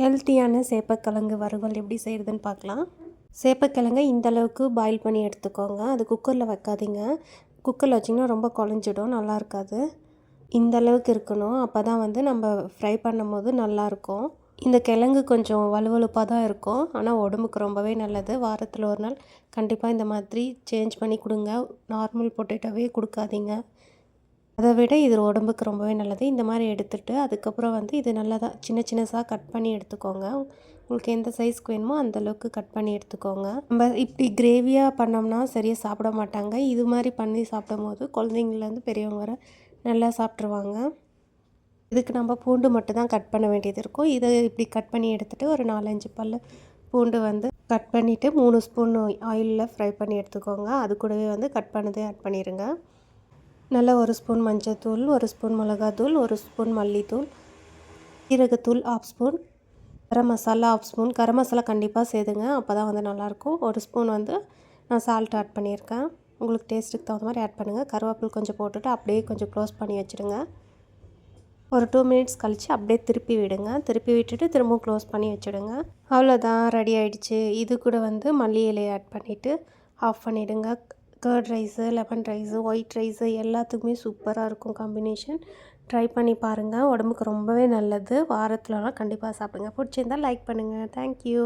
ஹெல்த்தியான சேப்பக்கிழங்கு வறுவல் எப்படி செய்கிறதுன்னு பார்க்கலாம். சேப்பக்கிழங்கை இந்த அளவுக்கு பாயில் பண்ணி எடுத்துக்கோங்க. அது குக்கரில் வைக்காதீங்க. குக்கரில் வச்சிங்கன்னா ரொம்ப குழஞ்சிடும் நல்லா இருக்காது. இந்த அளவுக்கு இருக்கணும். அப்போ தான் வந்து நம்ம ஃப்ரை பண்ணும்போது நல்லாயிருக்கும் இந்த கிழங்கு கொஞ்சம் வலுவலுப்பாக தான் இருக்கும். ஆனால் உடம்புக்கு ரொம்பவே நல்லது. வாரத்தில் ஒரு நாள் கண்டிப்பாக இந்த மாதிரி சேஞ்ச் பண்ணி கொடுங்க. நார்மல் பொட்டேட்டோவே கொடுக்காதீங்க. அதை விட இது உடம்புக்கு ரொம்பவே நல்லது. இந்த மாதிரி எடுத்துகிட்டு அதுக்கப்புறம் வந்து இது நல்லா தான் சின்ன சின்னதாக கட் பண்ணி எடுத்துக்கோங்க. உங்களுக்கு எந்த சைஸ்க்கு வேணுமோ அந்தளவுக்கு கட் பண்ணி எடுத்துக்கோங்க. நம்ம இப்படி கிரேவியாக பண்ணோம்னா சரியாக சாப்பிட மாட்டாங்க. இது மாதிரி பண்ணி சாப்பிடும் போது குழந்தைங்கள்லேருந்து பெரியவங்க வர நல்லா சாப்பிட்ருவாங்க இதுக்கு நம்ம பூண்டு மட்டும் தான் கட் பண்ண வேண்டியது இருக்கும். இதை இப்படி கட் பண்ணி எடுத்துகிட்டு ஒரு நாலஞ்சு பல் பூண்டு வந்து கட் பண்ணிவிட்டு மூணு ஸ்பூன் ஆயிலில் ஃப்ரை பண்ணி எடுத்துக்கோங்க. அது கூடவே வந்து கட் பண்ணதே ஆட் பண்ணிடுங்க நல்லா ஒரு ஸ்பூன் மஞ்சள்தூள் ஒரு ஸ்பூன் மிளகாத்தூள் ஒரு ஸ்பூன் மல்லித்தூள் சீரகத்தூள் half spoon garam masala half spoon. Garam masala கண்டிப்பாக சேதுங்க அப்போ தான் வந்து நல்லாயிருக்கும். ஒரு ஸ்பூன் வந்து நான் சால்ட் ஆட் பண்ணியிருக்கேன். உங்களுக்கு டேஸ்ட்டுக்கு தகுந்த மாதிரி ஆட் பண்ணுங்கள் கருவேப்பில் கொஞ்சம் போட்டுட்டு அப்படியே கொஞ்சம் க்ளோஸ் பண்ணி வச்சுடுங்க ஒரு டூ மினிட்ஸ் கழித்து அப்படியே திருப்பி விடுங்க. திருப்பி விட்டுட்டு திரும்பவும் க்ளோஸ் பண்ணி வச்சுடுங்க. அவ்வளோதான் ரெடி ஆகிடுச்சு இது கூட வந்து மல்லி இலையை ஆட் பண்ணிவிட்டு ஆஃப் பண்ணிவிடுங்க curd rice lemon rice white rice எல்லாத்துக்குமே சூப்பராக இருக்கும் காம்பினேஷன். ட்ரை பண்ணி பாருங்கள் உடம்புக்கு ரொம்பவே நல்லது. வாரத்துலலாம் கண்டிப்பாக சாப்பிடுங்க. பிடிச்சிருந்தால் லைக் பண்ணுங்கள் தேங்க்யூ.